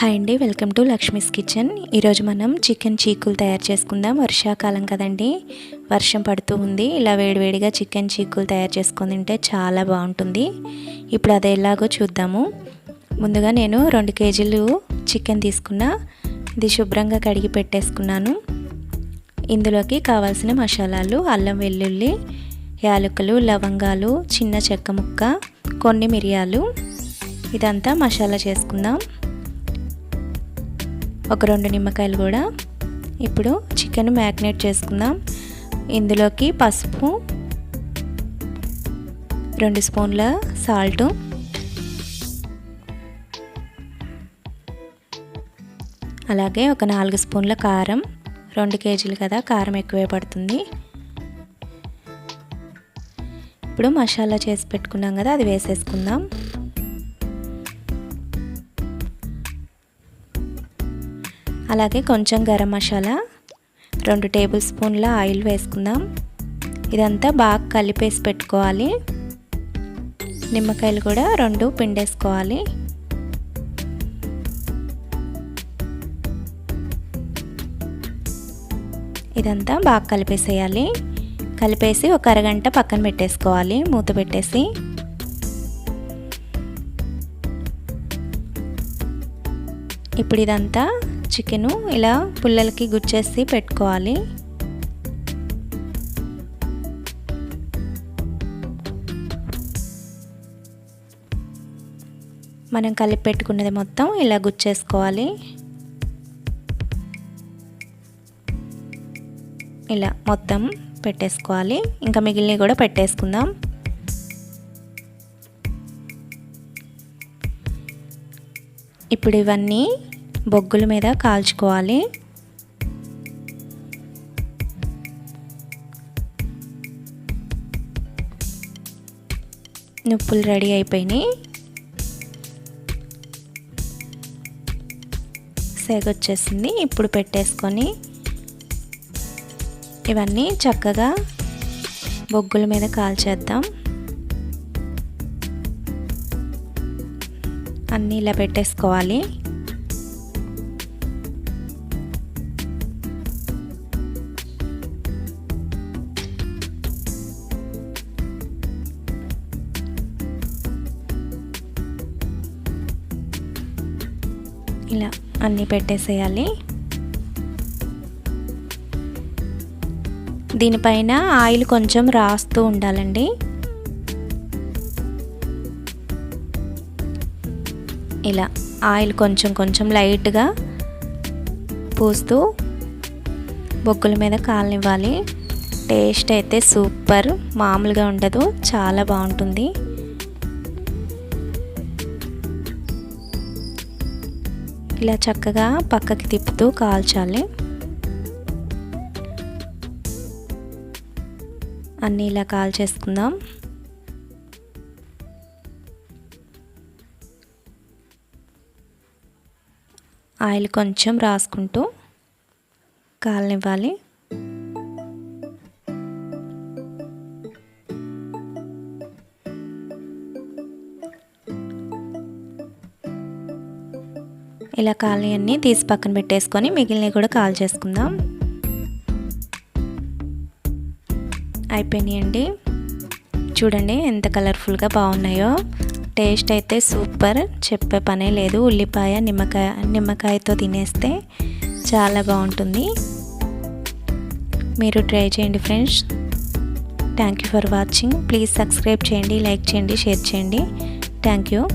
Hi అండి welcome to Lakshmi's kitchen. ఈరోజు మనం చికెన్ చీకులు తయారు చేసుకుందాం. వర్షాకాలం కదండి వర్షం పడుతూ ఉంది. ఇలా వేడివేడిగా చికెన్ చీకులు తయారు చేసుకుని తింటే చాలా బాగుంటుంది. ఇప్పుడు అది ఎలాగో చూద్దాము. ముందుగా నేను రెండు కేజీలు చికెన్ తీసుకున్నా ఇది శుభ్రంగా కడిగి పెట్టేసుకున్నాను. ఇందులోకి కావాల్సిన మసాలాలు అల్లం వెల్లుల్లి యాలకులు లవంగాలు చిన్న చెక్క ముక్క కొన్ని మిరియాలు ఇదంతా మసాలా చేసుకుందాం. ఒక రెండు నిమ్మకాయలు కూడా. ఇప్పుడు చికెన్ మ్యాగ్నేట్ చేసుకుందాం. ఇందులోకి పసుపు రెండు స్పూన్ల సాల్టు. అలాగే ఒక నాలుగు స్పూన్ల కారం. రెండు కేజీలు కదా కారం ఎక్కువే పడుతుంది. ఇప్పుడు మసాలా చేసి పెట్టుకున్నాం కదా అది వేసేసుకుందాం. అలాగే కొంచెం గరం మసాలా రెండు టేబుల్ స్పూన్ల ఆయిల్ వేసుకుందాం. ఇదంతా బాగా కలిపేసి పెట్టుకోవాలి. నిమ్మకాయలు కూడా రెండు పిండేసుకోవాలి. ఇదంతా బాగా కలిపేసేయాలి. కలిపేసి ఒక అరగంట పక్కన పెట్టేసుకోవాలి మూత పెట్టేసి. ఇప్పుడు ఇదంతా చికెను ఇలా పుల్లలకి గుచ్చేసి పెట్టుకోవాలి. మనం కలిపి పెట్టుకున్నది మొత్తం ఇలా గుచ్చేసుకోవాలి. ఇలా మొత్తం పెట్టేసుకోవాలి. ఇంకా మిగిలినవి కూడా పెట్టేసుకుందాం. ఇప్పుడు ఇవన్నీ బొగ్గుల మీద కాల్చుకోవాలి. నుప్పులు రెడీ అయిపోయినాయి. సేగొచ్చేసింది ఇప్పుడు పెట్టేసుకొని ఇవన్నీ చక్కగా బొగ్గుల మీద కాల్చేద్దాం. అన్నీ ఇలా పెట్టేసుకోవాలి. ఇలా అన్నీ పెట్టేసేయాలి. దీనిపైన ఆయిల్ కొంచెం రాస్తూ ఉండాలండి. ఇలా ఆయిల్ కొంచెం కొంచెం లైట్గా పూస్తూ బొగ్గుల మీద కాలనివ్వాలి. టేస్ట్ అయితే సూపర్ మామూలుగా ఉండదు చాలా బాగుంటుంది. ఇలా చక్కగా పక్కకి తిప్పుతూ కాల్చాలి. అన్నీ ఇలా కాల్ చేసుకుందాం ఆయిల్ కొంచెం రాసుకుంటూ కాలనివ్వాలి. ఇలా కాలి అన్నీ తీసి పక్కన పెట్టేసుకొని మిగిలినవి కూడా కాల్ చేసుకుందాం. అయిపోయినాయండి. చూడండి ఎంత కలర్ఫుల్గా బాగున్నాయో. టేస్ట్ అయితే సూపర్. చెప్పే పనే లేదు. ఉల్లిపాయ నిమ్మకాయ నిమ్మకాయతో తినేస్తే చాలా బాగుంటుంది. మీరు ట్రై చేయండి friends. Thank you for watching. Please subscribe చేయండి లైక్ చేయండి షేర్ చేయండి. Thank you.